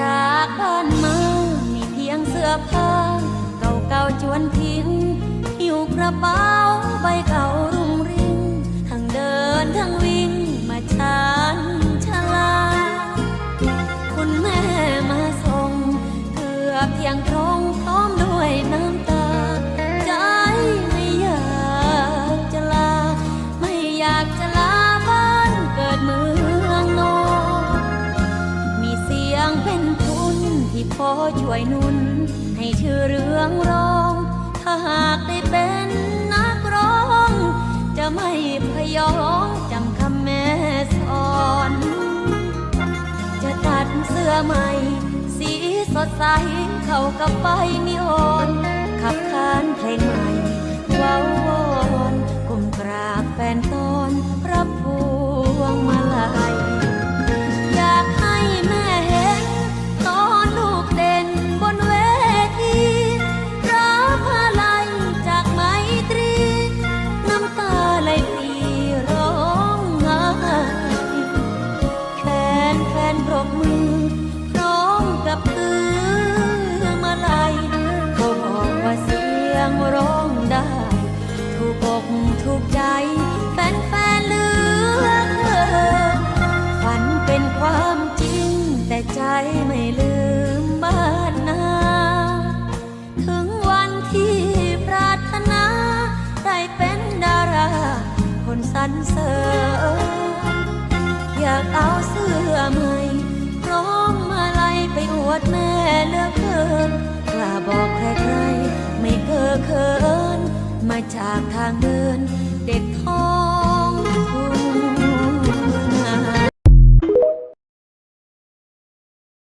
จากบ้านมามีเพียงเสื้อผ้า เก่าๆจวนทิ้งหิวกระเป๋าใบเก่า ที่พอช่วยนุน ให้ชื่อเรื่องร้อง ถ้าหากได้เป็นนักร้อง จะไม่พยองจำคำแม่สอน จะตัดเสื้อใหม่ สีสดใสเข้ากับไฟนิออ อกถูกใจ แฟนแฟนๆเลือเกินฝันเป็นความจริง แต่ใจไม่ลืมบ้านนา ถึงวันที่ปรารถนา ได้เป็นดารา คนสรรเสริญอยากเอาเสื้อใหม่พร้อมมาลัยไปอวดแม่เลือกเกินกล้าบอกใครๆ เด็กท้อ